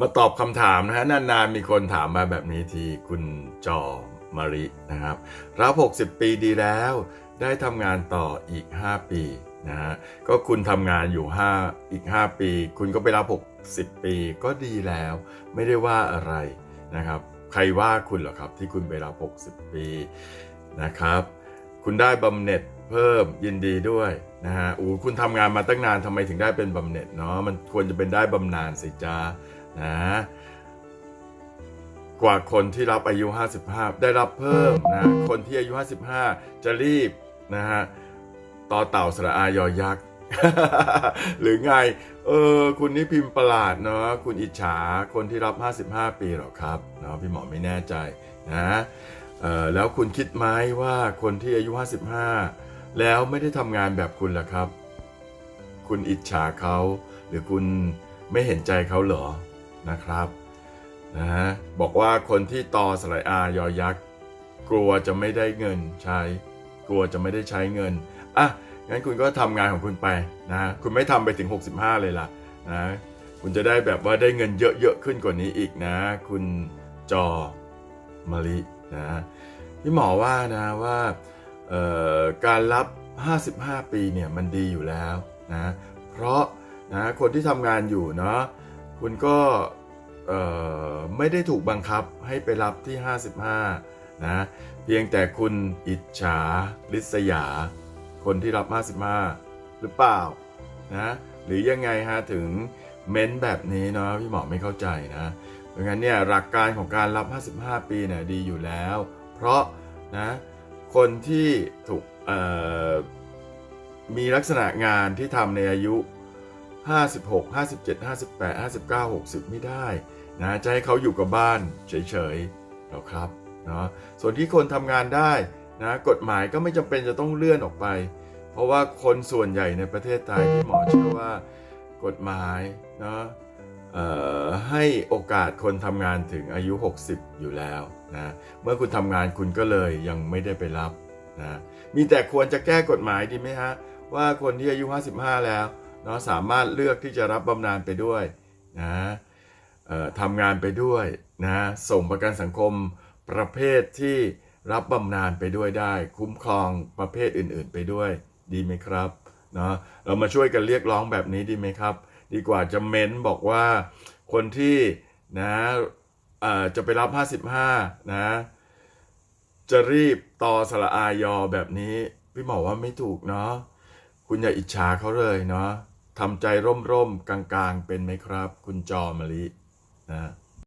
มาตอบคำถามนะฮะนานๆมีคนถามมาแบบนี้ทีคุณจอมารินะครับรับ 60 ปีดีแล้ว ได้ทำงานต่ออีก 5 ปีนะฮะก็คุณทำงานอยู่ 5 อีก 5 ปี คุณก็ไปรับ 60 ปีก็ดีแล้ว ไม่ได้ว่าอะไรนะครับ ใครว่าคุณหรอครับที่คุณไปรับ 60 ปีนะครับ คุณได้บำเหน็จเพิ่มยินดีด้วยนะฮะอูคุณทำงานมาตั้งนานทำไมถึงได้เป็นบำเหน็จเนาะมันควรจะเป็นได้บำนาญสิจ้า นะกว่าคนที่รับอายุ 55 ได้รับเพิ่มนะคนที่อายุ 55 จะรีบนะฮะต่อเต่าสระอายอยักษ์หรือไง เออ คุณนี่พิมพ์ประหลาดเนาะคุณอิจฉาคนที่รับ 55 ปีหรอครับเนาะพี่หมอไม่แน่ใจนะเออแล้วคุณคิดไหมว่าคนที่อายุ 55 แล้วไม่ได้ทำงานแบบคุณล่ะครับ คุณอิจฉาเขา หรือคุณไม่เห็นใจเขาเหรอ นะครับนะฮะบอกว่าคนที่ต่อสลายอายอยักษ์กลัวจะไม่ได้เงินใช้ กลัวจะไม่ได้ใช้เงินอะงั้นคุณก็ทำงานของคุณไปนะคุณไม่ทำไปถึง 65 เลยล่ะนะคุณจะได้แบบว่าได้เงินเยอะๆขึ้นกว่านี้อีกนะ คุณจอมารินะพี่หมอว่านะว่าการรับ 55 ปีเนี่ยมันดีอยู่แล้วนะเพราะนะคนที่ทำงานอยู่เนาะ คุณก็ไม่ได้ถูกบังคับให้ไปรับที่ 55 นะ เพียงแต่คุณอิจฉาริษยา คนที่รับ 55 หรือเปล่านะหรือยังไงฮะถึงเม้นแบบนี้เนาะพี่หมอไม่เข้าใจนะเพราะงั้นเนี่ยหลักการของการรับ 55 ปีเนี่ยดีอยู่แล้ว เพราะนะคนที่ถูกมีลักษณะงานที่ทำในอายุ 56 57 58 59 60 ไม่ได้นะจะให้เขาอยู่กับบ้านเฉยๆหรอครับเนาะส่วนที่คนทำงานได้นะกฎหมายก็ไม่จำเป็นจะต้องเลื่อนออกไป เพราะว่าคนส่วนใหญ่ในประเทศไทยที่หมอเชื่อว่ากฎหมายเนาะให้โอกาสคนทำงานถึงอายุ 60 อยู่แล้วนะเมื่อคุณทำงานคุณก็เลยยังไม่ได้ไปรับนะมีแต่ควรจะแก้กฎหมายดีไหมฮะ ว่าคนที่อายุ 55 แล้ว เนาะสามารถเลือกที่จะรับบำนาญไปด้วยนะทำงานไปด้วยนะส่งประกันสังคมประเภทที่รับบำนาญไปด้วยได้ คุ้มครองประเภทอื่น ๆ ไปด้วยดีไหมครับเนาะเรามาช่วยกันเรียกร้องแบบนี้ดีไหมครับ ดีกว่าจะเม้นบอกว่าคนที่นะจะไปรับ 55 นะ จะรีบต่อสระอายอแบบนี้ พี่หมอว่าไม่ถูกเนาะคุณอย่าอิจฉาเขาเลยเนาะ ทำใจร่มๆกลางๆ เป็นไหมครับ คุณจอมะลินะ